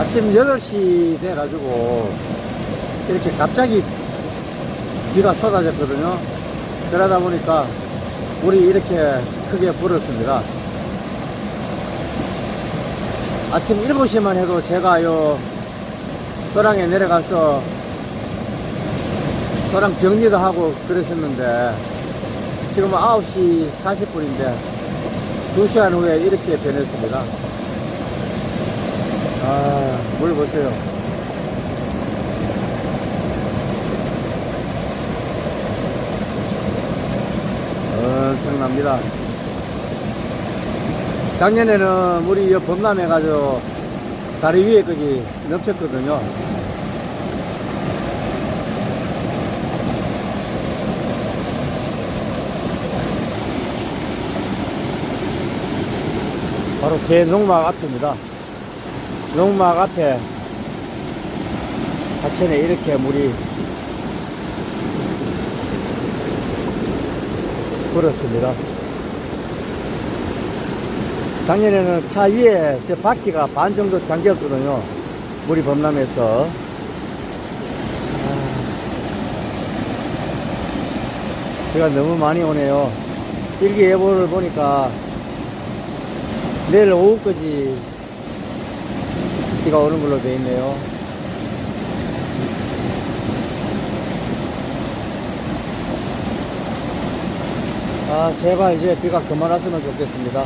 아침 8시 돼가지고 이렇게 갑자기 비가 쏟아졌거든요. 그러다 보니까 물이 이렇게 크게 불었습니다. 아침 7시만 해도 제가 요 소랑에 내려가서 소랑 정리도 하고 그랬었는데 지금은 9시 40분인데 2시간 후에 이렇게 변했습니다. 아, 물 보세요. 엄청납니다. 작년에는 물이 이 범람해가지고 다리 위에까지 넘쳤거든요. 바로 제 농막 앞입니다. 농막 앞에 하천에 이렇게 물이 불었습니다. 작년에는 차 위에 저 바퀴가 반 정도 잠겼거든요. 물이 범람해서. 아, 비가 너무 많이 오네요. 일기예보를 보니까 내일 오후까지 비가 오는 걸로 되어 있네요. 아, 제발 이제 비가 그만 왔으면 좋겠습니다.